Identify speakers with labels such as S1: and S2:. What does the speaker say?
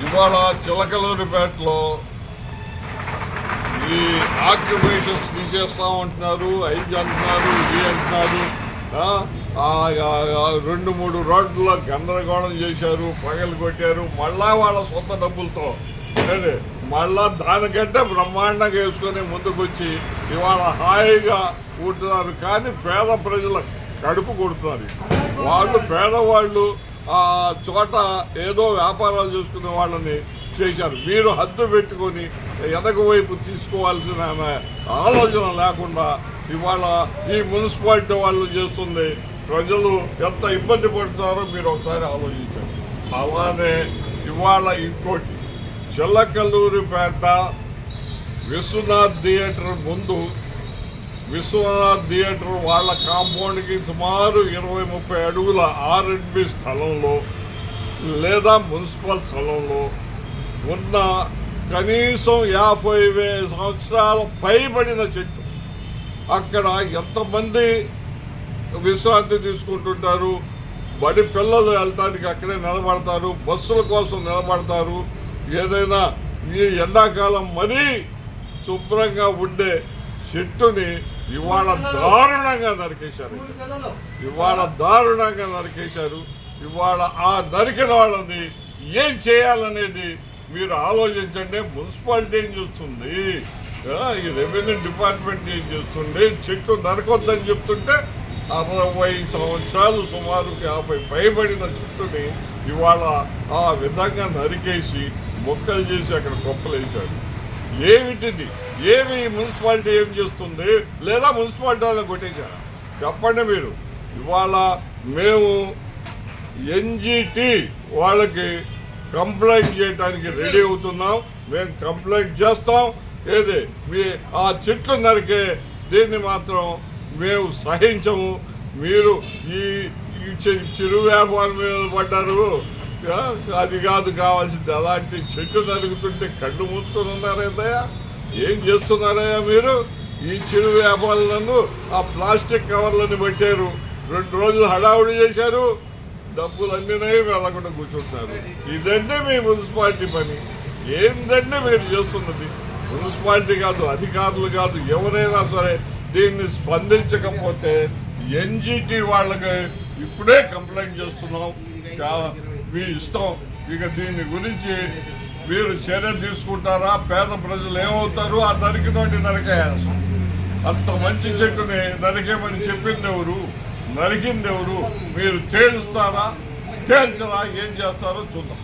S1: ఇవాళ చిలకలూరిపేటలో ఈ ఆక్యుపేషన్స్ తీసేస్తామంటున్నారు ఐదు అంటున్నారు ఇది అంటున్నారు. రెండు మూడు రోడ్లలో గందరగోళం చేశారు పగలు కొట్టారు మళ్ళా వాళ్ళ సొంత డబ్బులతో. మళ్ళా దానికంటే బ్రహ్మాండంగా వేసుకొని ముందుకొచ్చి ఇవాళ హాయిగా ఉంటున్నారు కానీ పేద ప్రజల కడుపు కొడుతున్నారు. వాళ్ళు పేదవాళ్ళు ఆ చోట ఏదో వ్యాపారాలు చేసుకునే వాళ్ళని చేశారు. మీరు హద్దు పెట్టుకొని ఎదగ వైపు తీసుకోవాల్సిన ఆలోచన లేకుండా ఇవాళ ఈ మున్సిపాలిటీ వాళ్ళు చేస్తుంది. ప్రజలు ఎంత ఇబ్బంది పడుతున్నారో మీరు ఒకసారి ఆలోచించారు అలానే ఇవాళ ఇంకోటి. చిల్లకల్లూరిపేట విశ్వనాథ్ థియేటర్ ముందు విశ్వనాథ్ థియేటర్ వాళ్ళ కాంపౌండ్కి సుమారు ఇరవై ముప్పై అడుగుల ఆర్ఎండ్బి స్థలంలో లేదా మున్సిపల్ స్థలంలో ఉన్న కనీసం యాభై వేల సంవత్సరాల పైబడిన చెట్టు. అక్కడ ఎంతమంది విశ్రాంతి తీసుకుంటుంటారు? బడి పిల్లలు వెళ్ళటానికి అక్కడే నిలబడతారు? బస్సుల కోసం నిలబడతారు? ఏదైనా ఈ ఎండాకాలం మరీ శుభ్రంగా ఉండే చెట్టుని ఇవాళ దారుణంగా నరికేశారు. ఇవాళ దారుణంగా నరికేశారు. ఇవాళ ఆ నరికిన వాళ్ళని ఏం చేయాలనేది మీరు ఆలోచించండి. మున్సిపాలిటీ ఏం చూస్తుంది? ఈ రెవెన్యూ డిపార్ట్మెంట్ ఏం చేస్తుంది? చెట్టు నరకొద్దని చెప్తుంటే అరవై సంవత్సరాలు సుమారు యాభై పైబడిన చెట్టుని ఇవాళ ఆ విధంగా నరికేసి మొక్కలు చేసి అక్కడ కొప్పలేశారు ఏమిటిది? ఏమి మున్సిపాలిటీ ఏం చేస్తుంది? లేదా మున్సిపాలిటీ వాళ్ళని కొట్టేశారా? చెప్పండి మీరు. ఇవాళ మేము ఎన్జిటి వాళ్ళకి కంప్లైంట్ చేయడానికి రెడీ అవుతున్నాం. మేము కంప్లైంట్ చేస్తాం. ఏది? మీ ఆ చెట్లు నరికే దీన్ని మాత్రం మేము సహించము. మీరు ఈ చి- చిరు వ్యాపారం మీద పడ్డారు. అది కాదు కావాల్సింది అలాంటి చెట్టు నరుగుతుంటే కళ్ళు మూసుకొని ఉన్నారేదయ్యా ఏం చేస్తున్నారయ్యా మీరు? ఈ చిరు వ్యాపారులను ఆ ప్లాస్టిక్ కవర్లను పెట్టారు. రెండు రోజులు హడావుడి చేశారు. డబ్బులు అందినాయి వెళ్ళకుండా కూర్చుంటున్నారు. ఇదంటే మీ మున్సిపాలిటీ పని. ఏందంటే మీరు చేస్తున్నది? మున్సిపాలిటీ కాదు అధికారులు కాదు ఎవరైనా సరే దీన్ని స్పందించకపోతే ఎన్జిటి వాళ్ళకి ఇప్పుడే కంప్లైంట్ చేస్తున్నాం. చాలా మీ ఇష్టం. ఇక దీని గురించి మీరు చర్య తీసుకుంటారా? పేద ప్రజలు ఏమవుతారు? ఆ నరికినోటి నరికేయాల్సి అంత మంచి చెట్టుని నరికేమని చెప్పింది ఎవరు? నరికింది ఎవరు? మీరు తేలుస్తారా? తేల్చరా? ఏం చేస్తారో చూద్దాం.